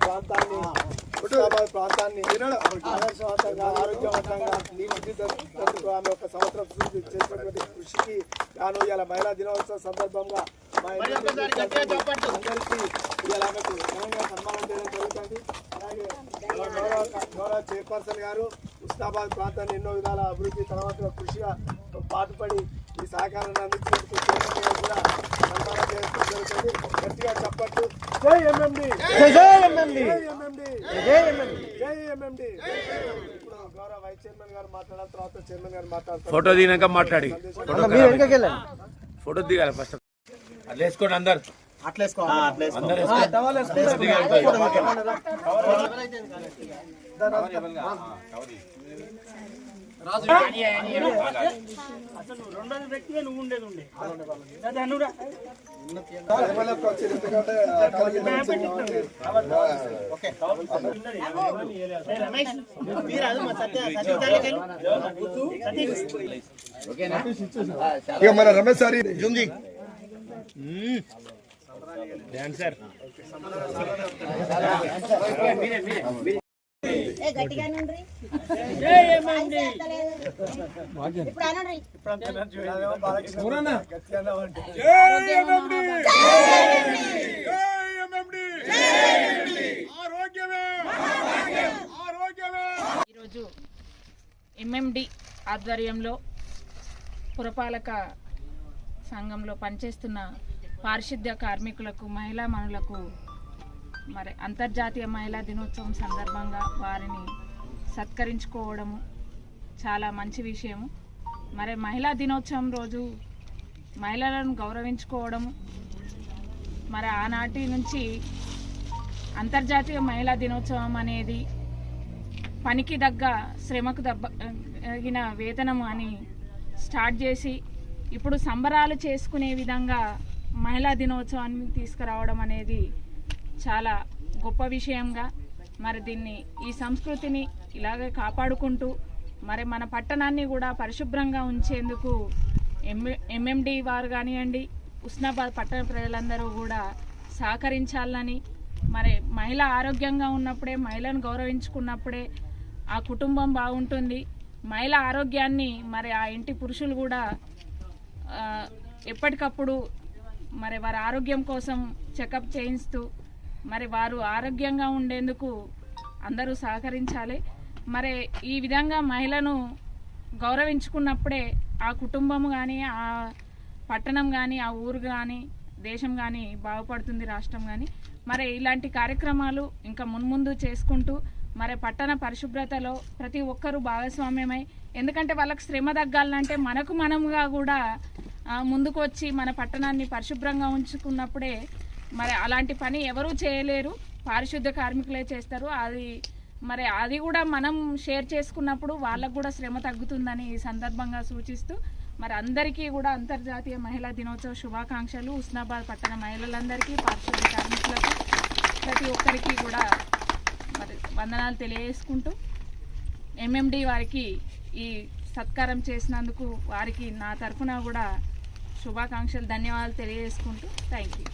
ప్రాంతాన్ని హుస్నాబాద్ ప్రాంతాన్ని ఆదర్శవంతంగా ఆరోగ్యవంతంగా తీర్చిదిద్దేందుకు ఆమె ఒక సంవత్సరం కృషి చేసినటువంటి కృషికి గాను ఇలా మహిళా దినోత్సవ సందర్భంగా మా అందరికీ ఇలా ఆమెకు ఘనంగా సన్మానం చేయడం జరుగుతుంది. అలాగే గౌరవ చైర్పర్సన్ గారు ఉస్నాబాద్ ప్రాంతాన్ని ఎన్నో విధాల అభివృద్ధి తర్వాత కృషిగా పాటుపడి ఈ సహకారాన్ని అందించినందుకు కూడా సన్మానం చేయడం జరుగుతుంది గట్టిగా చప్పట్లు జై ఎంఎండి జై ఎంఎండి జై ఎంఎండి జై ఎంఎండి జై ఎంఎండి ఇప్పుడు గౌరవ వైస్ చైర్మన్ గారు తర్వాత చైర్మన్ గారు మాట్లాడతారు ఫోటో దిగినాక మాట్లాడి అన్న, మీరు వెనకకి వెళ్ళండి ఫోటో దిగాలి. ఫస్ట్ అట్లా వేసుకోండి అందరు ఎమ్మెల్యేకి వచ్చింది ఎందుకంటే అక్కడికి వచ్చింది కాబట్టి. ఇక మన రమేష్ సార్ జుంజి. డాన్సర్. ఏ గట్టిగా ఈరోజు ఎంఎండి ఆధ్వర్యంలో పురపాలక సంఘంలో పనిచేస్తున్న పారిశుద్ధ్య కార్మికులకు మహిళా మనులకు మరి అంతర్జాతీయ మహిళా దినోత్సవం సందర్భంగా వారిని సత్కరించుకోవడము చాలా మంచి విషయము. మరి మహిళా దినోత్సవం రోజు మహిళలను గౌరవించుకోవడము. మరి ఆనాటి నుంచి అంతర్జాతీయ మహిళా దినోత్సవం అనేది పనికి దగ్గ శ్రమకు దబ్బ తగిన వేతనం అని స్టార్ట్ చేసి ఇప్పుడు సంబరాలు చేసుకునే విధంగా మహిళా దినోత్సవాన్ని తీసుకురావడం అనేది చాలా గొప్ప విషయంగా మరి దీన్ని ఈ సంస్కృతిని ఇలాగే కాపాడుకుంటూ మరి మన పట్టణాన్ని కూడా పరిశుభ్రంగా ఉంచేందుకు ఎంఎ ఎంఎండి వారు కానివ్వండి ఉస్నాబాద్ పట్టణ ప్రజలందరూ కూడా సహకరించాలని మరి మహిళ ఆరోగ్యంగా ఉన్నప్పుడే మహిళను గౌరవించుకున్నప్పుడే ఆ కుటుంబం బాగుంటుంది. మహిళ ఆరోగ్యాన్ని మరి ఆ ఇంటి పురుషులు కూడా ఎప్పటికప్పుడు మరి వారి ఆరోగ్యం కోసం చెకప్ చేయిస్తూ మరి వారు ఆరోగ్యంగా ఉండేందుకు అందరూ సహకరించాలి. మరి ఈ విధంగా మహిళను గౌరవించుకున్నప్పుడే ఆ కుటుంబం కానీ ఆ పట్టణం కానీ ఆ ఊరు కానీ దేశం కానీ బాగుపడుతుంది రాష్ట్రం కానీ మరి ఇలాంటి కార్యక్రమాలు ఇంకా మున్ముందు చేసుకుంటూ మరి పట్టణ పరిశుభ్రతలో ప్రతి ఒక్కరూ భాగస్వామ్యమై ఎందుకంటే వాళ్ళకి శ్రమ తగ్గాలంటే మనకు మనముగా కూడా ముందుకు వచ్చి మన పట్టణాన్ని పరిశుభ్రంగా ఉంచుకున్నప్పుడే మరి అలాంటి పని ఎవరూ చేయలేరు. పారిశుద్ధ కార్మికులే చేస్తారు. అది మరి అది కూడా మనం షేర్ చేసుకున్నప్పుడు వాళ్ళకు కూడా శ్రమ తగ్గుతుందని ఈ సందర్భంగా సూచిస్తూ మరి అందరికీ కూడా అంతర్జాతీయ మహిళా దినోత్సవ శుభాకాంక్షలు. ఉస్నాబాద్ పట్టణ మహిళలందరికీ పారిశుద్ధ కార్మికులకు ప్రతి ఒక్కరికి కూడా మరి వందనాలు తెలియజేసుకుంటూ ఎంఎండి వారికి ఈ సత్కారం చేసినందుకు వారికి నా తరఫున కూడా శుభాకాంక్షలు ధన్యవాదాలు తెలియజేసుకుంటూ థ్యాంక్ యూ